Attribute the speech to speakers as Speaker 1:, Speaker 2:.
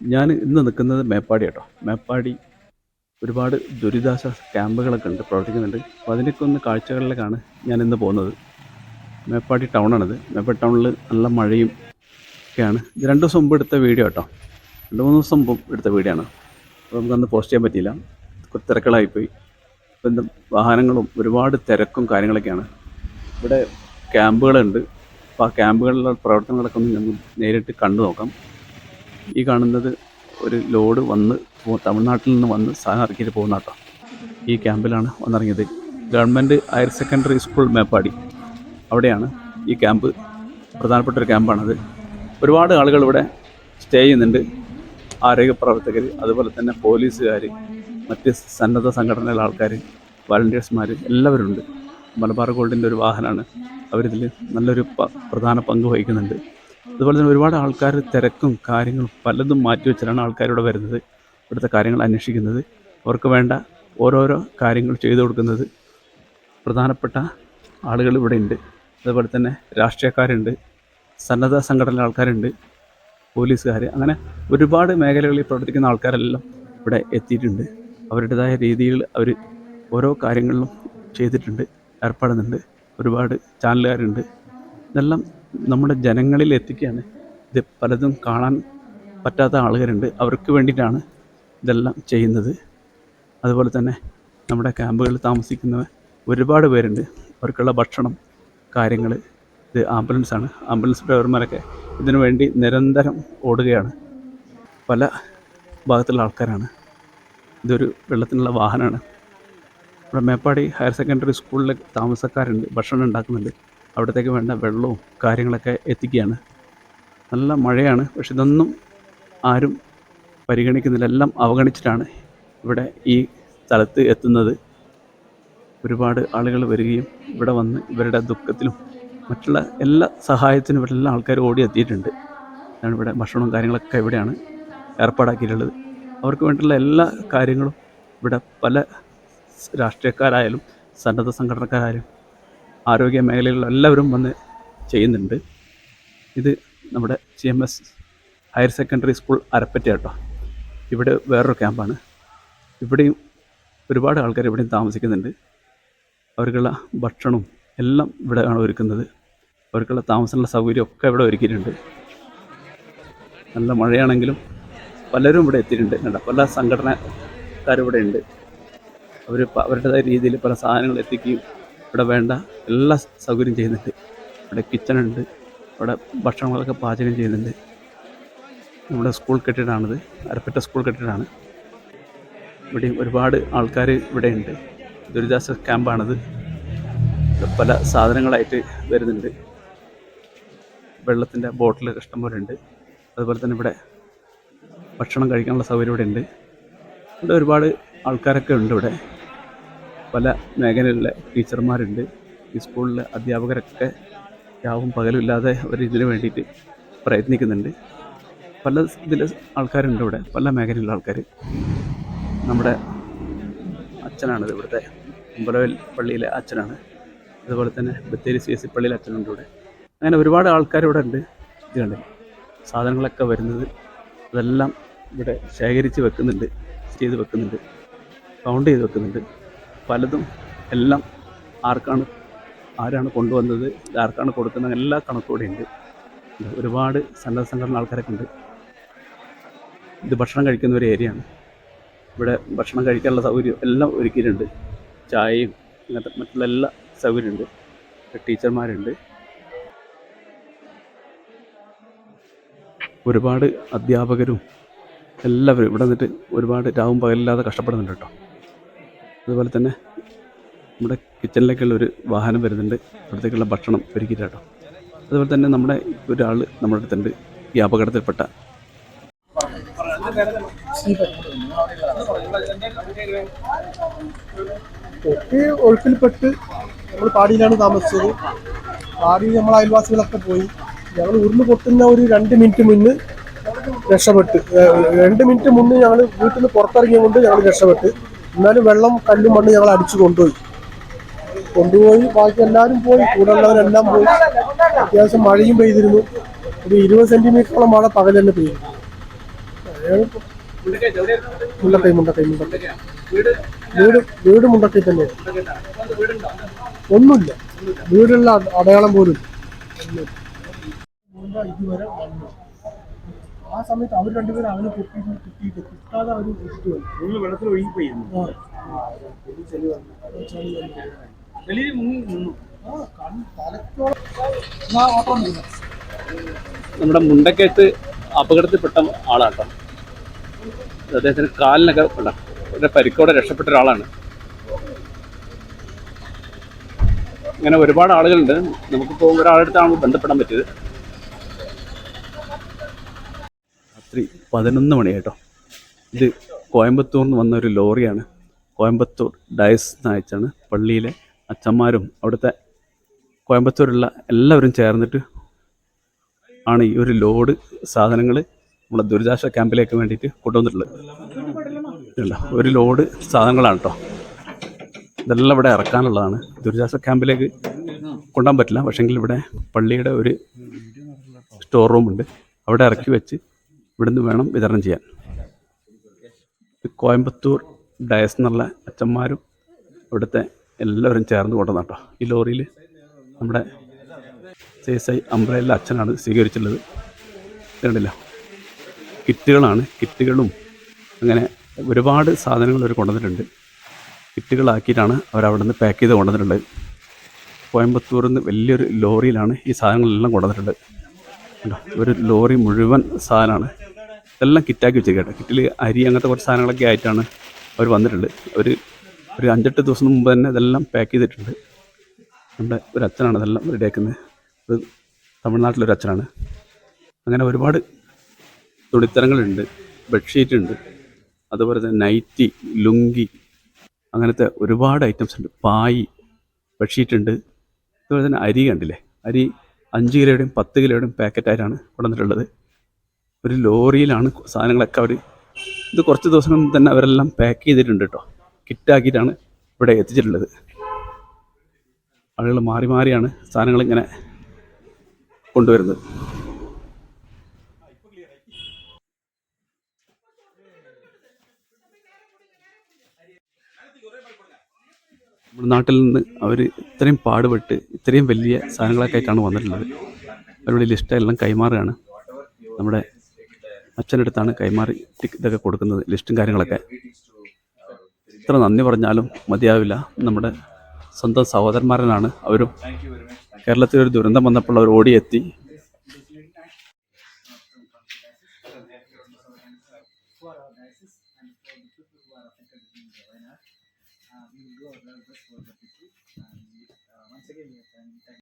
Speaker 1: ഞാൻ ഇന്ന് നിൽക്കുന്നത് മേപ്പാടി കേട്ടോ മേപ്പാടി ഒരുപാട് ദുരിതാശ്വാസ ക്യാമ്പുകളൊക്കെ ഉണ്ട് പ്രവർത്തിക്കുന്നുണ്ട്. അപ്പോൾ അതിന്റെയൊക്കെ ഒന്ന് കാഴ്ചകളിലേക്കാണ് ഞാൻ ഇന്ന് പോകുന്നത്. മേപ്പാടി ടൗണാണിത്. മേപ്പാടി ടൗണിൽ നല്ല മഴയും ഒക്കെയാണ്. ഇത് രണ്ട് ദിവസം മുമ്പ് എടുത്ത വീഡിയോ കേട്ടോ രണ്ട് മൂന്ന് ദിവസം മുമ്പ് എടുത്ത വീഡിയോ ആണ്. അപ്പോൾ നമുക്കന്ന് പോസ്റ്റ് ചെയ്യാൻ പറ്റിയില്ല. കുറച്ച് തിരക്കുകളായിപ്പോയി. അപ്പോൾ എന്താ വാഹനങ്ങളും ഒരുപാട് തിരക്കും കാര്യങ്ങളൊക്കെയാണ്. ഇവിടെ ക്യാമ്പുകളുണ്ട്. അപ്പോൾ ആ ക്യാമ്പുകളിലുള്ള പ്രവർത്തനങ്ങളൊക്കെ ഒന്ന് ഞങ്ങൾ നേരിട്ട് കണ്ടു നോക്കാം. ഈ കാണുന്നത് ഒരു ലോഡ് വന്ന് തമിഴ്നാട്ടിൽ നിന്ന് വന്ന് ഇറക്കിയിട്ട് പോകുന്ന കേട്ടോ ഈ ക്യാമ്പിലാണ് വന്നിറങ്ങിയത്. Government higher secondary school Meppadi. അവിടെയാണ് ഈ ക്യാമ്പ് പ്രധാനപ്പെട്ട ഒരു ക്യാമ്പാണത്. ഒരുപാട് ആളുകൾ ഇവിടെ സ്റ്റേ ചെയ്യുന്നുണ്ട്. ആരോഗ്യ പ്രവർത്തകർ അതുപോലെ തന്നെ പോലീസുകാർ മറ്റ് സന്നദ്ധ സംഘടനയിലെ ആൾക്കാർ വളണ്ടിയേഴ്സ്മാർ എല്ലാവരും ഉണ്ട് മലബാർ ഗോൾഡിന്റെ ഒരു വാഹനമാണ്. അവരിതിൽ നല്ലൊരു പ്രധാന പങ്ക് വഹിക്കുന്നുണ്ട്. അതുപോലെ തന്നെ ഒരുപാട് ആൾക്കാർ തിരക്കും കാര്യങ്ങളും പലതും മാറ്റി വെച്ചിട്ടാണ് ആൾക്കാർ ഇവിടെ വരുന്നത്. ഇവിടുത്തെ കാര്യങ്ങൾ അന്വേഷിക്കുന്നത്. അവർക്ക് വേണ്ട ഓരോരോ കാര്യങ്ങൾ ചെയ്തു കൊടുക്കുന്നത് പ്രധാനപ്പെട്ട ആളുകൾ ഇവിടെ ഉണ്ട്. അതുപോലെ തന്നെ രാഷ്ട്രീയക്കാരുണ്ട്. സന്നദ്ധ സംഘടന ആൾക്കാരുണ്ട്. പോലീസുകാർ അങ്ങനെ ഒരുപാട് മേഖലകളിൽ പ്രവർത്തിക്കുന്ന ആൾക്കാരെല്ലാം ഇവിടെ എത്തിയിട്ടുണ്ട്. അവരുടേതായ രീതിയിൽ അവർ ഓരോ കാര്യങ്ങളിലും ചെയ്തിട്ടുണ്ട് ഏർപ്പെടുന്നുണ്ട്. ഒരുപാട് ചാനലുകാരുണ്ട്. ഇതെല്ലാം നമ്മുടെ ജനങ്ങളിൽ എത്തിക്കുകയാണ് ഇത് പലതും കാണാൻ പറ്റാത്ത ആളുകളുണ്ട്. അവർക്ക് വേണ്ടിയിട്ടാണ് ഇതെല്ലാം ചെയ്യുന്നത്. അതുപോലെ തന്നെ നമ്മുടെ ക്യാമ്പുകളിൽ താമസിക്കുന്ന ഒരുപാട് പേരുണ്ട്. അവർക്കുള്ള ഭക്ഷണം കാര്യങ്ങൾ ഇത് ആംബുലൻസാണ്. ആംബുലൻസ് ഡ്രൈവർമാരൊക്കെ ഇതിനു വേണ്ടി നിരന്തരം ഓടുകയാണ്. പല ഭാഗത്തുള്ള ആൾക്കാരാണ്. ഇതൊരു വെള്ളത്തിനുള്ള വാഹനമാണ്. ഇവിടെ മേപ്പാടി ഹയർ സെക്കൻഡറി സ്കൂളിലെ താമസക്കാരുണ്ട്. ഭക്ഷണം ഉണ്ടാക്കുന്നുണ്ട്. അവിടത്തേക്ക് വേണ്ട വെള്ളവും കാര്യങ്ങളൊക്കെ എത്തിക്കുകയാണ്. നല്ല മഴയാണ് പക്ഷെ ഇതൊന്നും ആരും പരിഗണിക്കുന്നില്ല. എല്ലാം അവഗണിച്ചിട്ടാണ് ഇവിടെ ഈ സ്ഥലത്ത് എത്തുന്നത്. ഒരുപാട് ആളുകൾ വരികയും ഇവിടെ വന്ന് ഇവരുടെ ദുഃഖത്തിലും മറ്റുള്ള എല്ലാ സഹായത്തിനും ഇവിടെ എല്ലാ ആൾക്കാരും ഓടി എത്തിയിട്ടുണ്ട്. അതാണ് ഇവിടെ ഭക്ഷണവും കാര്യങ്ങളൊക്കെ ഇവിടെയാണ് ഏർപ്പാടാക്കിയിട്ടുള്ളത്. അവർക്ക് വേണ്ടിയുള്ള എല്ലാ കാര്യങ്ങളും ഇവിടെ പല രാഷ്ട്രീയക്കാരായാലും സന്നദ്ധ സംഘടനക്കാരായാലും ആരോഗ്യ മേഖലയിലുള്ള എല്ലാവരും വന്ന് ചെയ്യുന്നുണ്ട്. ഇത് നമ്മുടെ C M S higher secondary school Arappatta കേട്ടോ. ഇവിടെ വേറൊരു ക്യാമ്പാണ്. ഇവിടെയും ഒരുപാട് ആൾക്കാർ ഇവിടെയും താമസിക്കുന്നുണ്ട്. അവർക്കുള്ള ഭക്ഷണവും എല്ലാം ഇവിടെ ആണ് ഒരുക്കുന്നത്. അവർക്കുള്ള താമസമുള്ള സൗകര്യമൊക്കെ ഇവിടെ ഒരുക്കിയിട്ടുണ്ട്. നല്ല മഴയാണെങ്കിലും പലരും ഇവിടെ എത്തിയിട്ടുണ്ട്. കേട്ടോ പല സംഘടനക്കാരും ഇവിടെ ഉണ്ട്. അവർ അവരുടേതായ രീതിയിൽ പല സാധനങ്ങൾ എത്തിക്കുകയും ഇവിടെ വേണ്ട എല്ലാ സൗകര്യം ചെയ്യുന്നുണ്ട്. ഇവിടെ കിച്ചണുണ്ട് ഇവിടെ ഭക്ഷണങ്ങളൊക്കെ പാചകം ചെയ്യുന്നുണ്ട്. നമ്മുടെ സ്കൂൾ കെട്ടിടമാണിത് അരപ്പറ്റ സ്കൂൾ കെട്ടിടമാണ് ഇവിടെയും ഒരുപാട് ആൾക്കാർ ഇവിടെയുണ്ട് ദുരിതാശ്വാസ ക്യാമ്പാണിത് പല സാധനങ്ങളായിട്ട് വരുന്നുണ്ട്. വെള്ളത്തിന്റെ ബോട്ടിൽ ഇഷ്ടംപോലെ ഉണ്ട്. അതുപോലെ തന്നെ ഇവിടെ ഭക്ഷണം കഴിക്കാനുള്ള സൗകര്യം ഇവിടെ ഉണ്ട്. ഇവിടെ ഒരുപാട് ആൾക്കാരൊക്കെ ഉണ്ട് ഇവിടെ. പല മേഖലയിലെ ടീച്ചർമാരുണ്ട്. ഈ സ്കൂളിലെ അധ്യാപകരൊക്കെ രാവും പകലും ഇല്ലാതെ അവർ ഇതിനു വേണ്ടിയിട്ട് പ്രയത്നിക്കുന്നുണ്ട്. പല ഇതിൽ ആൾക്കാരുണ്ട് ഇവിടെ. പല മേഖലയിലുള്ള ആൾക്കാർ നമ്മുടെ അച്ഛനാണിത് ഇവിടുത്തെ അമ്പലവൽ പള്ളിയിലെ അച്ഛനാണ്. അതുപോലെ തന്നെ ബത്തേരി സി എസ് സി പള്ളിയിലെ അച്ഛനുണ്ട് ഇവിടെ. അങ്ങനെ ഒരുപാട് ആൾക്കാർ ഇവിടെ ഉണ്ട്. ഇത് കണ്ടേ സാധനങ്ങളൊക്കെ വരുന്നത് അതെല്ലാം ഇവിടെ ശേഖരിച്ച് വെക്കുന്നുണ്ട് ചെയ്ത് വെക്കുന്നുണ്ട് കൗണ്ട് ചെയ്ത് വെക്കുന്നുണ്ട്. പലതും എല്ലാം ആർക്കാണ് ആരാണ് കൊണ്ടുവന്നത് ആർക്കാണ് കൊടുക്കുന്നത് എല്ലാ കണക്കൂടെ ഉണ്ട് ഒരുപാട് സന്നദ്ധ സംഘടന ആൾക്കാരൊക്കെ ഉണ്ട്. ഇത് ഭക്ഷണം കഴിക്കുന്ന ഒരു ഏരിയയാണ് ഇവിടെ ഭക്ഷണം കഴിക്കാനുള്ള സൗകര്യം എല്ലാം ഒരുക്കിയിട്ടുണ്ട്. ചായയും അങ്ങനത്തെ മറ്റുള്ള എല്ലാ സൗകര്യമുണ്ട്. ടീച്ചർമാരുണ്ട്. ഒരുപാട് അധ്യാപകരും എല്ലാവരും ഇവിടെ നിന്നിട്ട് ഒരുപാട് രാവും പകലില്ലാതെ കഷ്ടപ്പെടുന്നുണ്ട് കേട്ടോ. അതുപോലെ തന്നെ നമ്മുടെ കിച്ചണിലേക്കുള്ള ഒരു വാഹനം വരുന്നുണ്ട്. അവിടത്തേക്കുള്ള ഭക്ഷണം ഒരുക്കിയിട്ട് കേട്ടോ അതുപോലെ തന്നെ നമ്മുടെ ഒരാൾ നമ്മുടെ അടുത്തുണ്ട്. ഈ അപകടത്തിൽപ്പെട്ട
Speaker 2: ഒഴുക്കിൽപ്പെട്ട് നമ്മൾ പാടിയിലാണ് താമസിച്ചത്. പാടി നമ്മൾ അയൽവാസികളൊക്കെ പോയി. ഞങ്ങൾ ഉരുൾ പൊട്ടുന്ന ഒരു രണ്ട് മിനിറ്റ് മുന്ന് രക്ഷപ്പെട്ട്. രണ്ട് മിനിറ്റ് മുന്നേ ഞങ്ങൾ വീട്ടിൽ നിന്ന് പുറത്തിറങ്ങിയ കൊണ്ട് ഞങ്ങൾ രക്ഷപ്പെട്ട്. എന്നാലും വെള്ളം കല്ലും മണ്ണ് ഞങ്ങൾ അടിച്ചു കൊണ്ടുപോയി. കൊണ്ടുപോയി. ബാക്കി എല്ലാവരും പോയി. കൂടെ ഉള്ളവരെല്ലാം പോയി. അത്യാവശ്യം മഴയും പെയ്തിരുന്നു. ഒരു ഇരുപത് സെന്റിമീറ്ററോളം മഴ പകൽ തന്നെ പെയ്തു. മുണ്ടക്കൈ മുണ്ടക്കൈ മുണ്ടക്കൈ. വീട് വീട് മുണ്ടക്കൈ തന്നെ ഒന്നുമില്ല. വീടുള്ള അടയാളം പോലും ഇതുവരെ വന്നു ആ സമയത്ത് അവർ രണ്ടുപേരും അവന് കുത്തിയിട്ട് കുത്തിയിട്ട് കുത്താതെ അവർ കുത്തിട്ട് വന്നു.
Speaker 3: വെള്ളത്തിൽ ഒഴുകി പോയിരുന്നു
Speaker 2: ആ. ചളി വന്നു. ചളി വന്നു.
Speaker 3: മുങ്ങി നിന്നു
Speaker 2: ആ, ഓട്ടം
Speaker 1: നമ്മുടെ മുണ്ടക്കയത്ത് അപകടത്തിൽപ്പെട്ട ആളാട്ടോ. അദ്ദേഹത്തിന് കാലിനൊക്കെ ഉണ്ട പരിക്കോടെ രക്ഷപ്പെട്ട ഒരാളാണ്. ഇങ്ങനെ ഒരുപാട് ആളുകളുണ്ട്. നമുക്കിപ്പോൾ ഒരാളെടുത്താണ് ബന്ധപ്പെടാൻ പറ്റിയത്. രാത്രി പതിനൊന്ന് മണി കേട്ടോ. ഇത് കോയമ്പത്തൂരിൽ നിന്ന് വന്ന ഒരു ലോറിയാണ്. കോയമ്പത്തൂർ ഡയസ് എന്നയച്ചാണ് പള്ളിയിലെ അച്ഛന്മാരും അവിടുത്തെ കോയമ്പത്തൂരുള്ള എല്ലാവരും ചേർന്നിട്ട് ആണ് ഈ ഒരു ലോഡ് സാധനങ്ങൾ നമ്മുടെ ദുരിതാശ്വാസ ക്യാമ്പിലേക്ക് വേണ്ടിയിട്ട് കൊണ്ടുവന്നിട്ടുള്ളത്. ഒരു ലോഡ് സാധനങ്ങളാണ് കേട്ടോ. ഇതെല്ലാം ഇവിടെ ഇറക്കാനുള്ളതാണ്. ദുരിതാശ്വാസ ക്യാമ്പിലേക്ക് കൊണ്ടുപോകാൻ പറ്റില്ല. പക്ഷേങ്കിൽ ഇവിടെ പള്ളിയുടെ ഒരു സ്റ്റോർ റൂമുണ്ട്. അവിടെ ഇറക്കി വെച്ച് ഇവിടുന്ന് വേണം വിതരണം ചെയ്യാൻ. കോയമ്പത്തൂർ ഡയസ് എന്നുള്ള അച്ഛന്മാരും ഇവിടുത്തെ എല്ലാവരും ചേർന്ന് കൊണ്ടുവന്ന കേട്ടോ ഈ ലോറിയിൽ നമ്മുടെ സി എസ് ഐ അംബ്രയിലെ അച്ഛനാണ് സ്വീകരിച്ചുള്ളത് കണ്ടില്ല? കിറ്റുകളാണ് കിറ്റുകളും അങ്ങനെ ഒരുപാട് സാധനങ്ങൾ അവർ കൊണ്ടുവന്നിട്ടുണ്ട്. കിറ്റുകളാക്കിയിട്ടാണ് നിന്ന് പാക്ക് ചെയ്ത് കൊണ്ടുവന്നിട്ടുള്ളത്. കോയമ്പത്തൂരിൽ നിന്ന് വലിയൊരു ലോറിയിലാണ് ഈ സാധനങ്ങളെല്ലാം കൊണ്ടുവന്നിട്ടുള്ളത്. കണ്ടോ ഒരു ലോറി മുഴുവൻ സാധനമാണ്. ഇതെല്ലാം കിറ്റാക്കി വെച്ചേക്കട്ടെ കിറ്റിൽ അരി അങ്ങനത്തെ കുറച്ച് സാധനങ്ങളൊക്കെ ആയിട്ടാണ് അവർ വന്നിട്ടുണ്ട്. ഒരു ഒരു അഞ്ചെട്ട് ദിവസം മുമ്പ് തന്നെ ഇതെല്ലാം പാക്ക് ചെയ്തിട്ടുണ്ട്. നമ്മുടെ ഒരു അച്ഛനാണ് ഇതെല്ലാം റെഡിയാക്കുന്നത് ആക്കുന്നത്. തമിഴ്നാട്ടിലൊരു അച്ഛനാണ്. അങ്ങനെ ഒരുപാട് തുണിത്തരങ്ങളുണ്ട് ബെഡ്ഷീറ്റ് ഉണ്ട്. അതുപോലെ തന്നെ നൈറ്റി ലുങ്കി അങ്ങനത്തെ ഒരുപാട് ഐറ്റംസ് ഉണ്ട്. പായി ബെഡ്ഷീറ്റ് ഉണ്ട്. അതുപോലെ തന്നെ അരി കണ്ടില്ലേ? അരി അഞ്ച് കിലോയുടെയും പത്ത് കിലോയുടെയും പാക്കറ്റായിട്ടാണ് കൊണ്ടുവന്നിട്ടുള്ളത് ഒരു ലോറിയിലാണ് സാധനങ്ങളൊക്കെ അവർ ഇത് കുറച്ച് ദിവസം തന്നെ അവരെല്ലാം പാക്ക് ചെയ്തിട്ടുണ്ട് കേട്ടോ. കിറ്റാക്കിയിട്ടാണ് ഇവിടെ എത്തിച്ചിട്ടുള്ളത്. ആളുകൾ മാറി മാറിയാണ് സാധനങ്ങൾ ഇങ്ങനെ കൊണ്ടുവരുന്നത്. നമ്മുടെ നാട്ടിൽ നിന്ന് അവർ ഇത്രയും പാടുപെട്ട് ഇത്രയും വലിയ സാധനങ്ങളൊക്കെ ആയിട്ടാണ് വന്നിട്ടുള്ളത്. അവരുടെ ലിസ്റ്റെല്ലാം കൈമാറുകയാണ്. നമ്മുടെ അച്ഛന്റെ അടുത്താണ് കൈമാറി ഇതൊക്കെ കൊടുക്കുന്നത് ലിസ്റ്റും കാര്യങ്ങളൊക്കെ. ഇത്ര നന്ദി പറഞ്ഞാലും മതിയാവില്ല. നമ്മുടെ സ്വന്തം സഹോദരന്മാരനാണ് അവരും. കേരളത്തിൽ ഒരു ദുരന്തം വന്നപ്പോൾ അവർ ഓടിയെത്തി. thank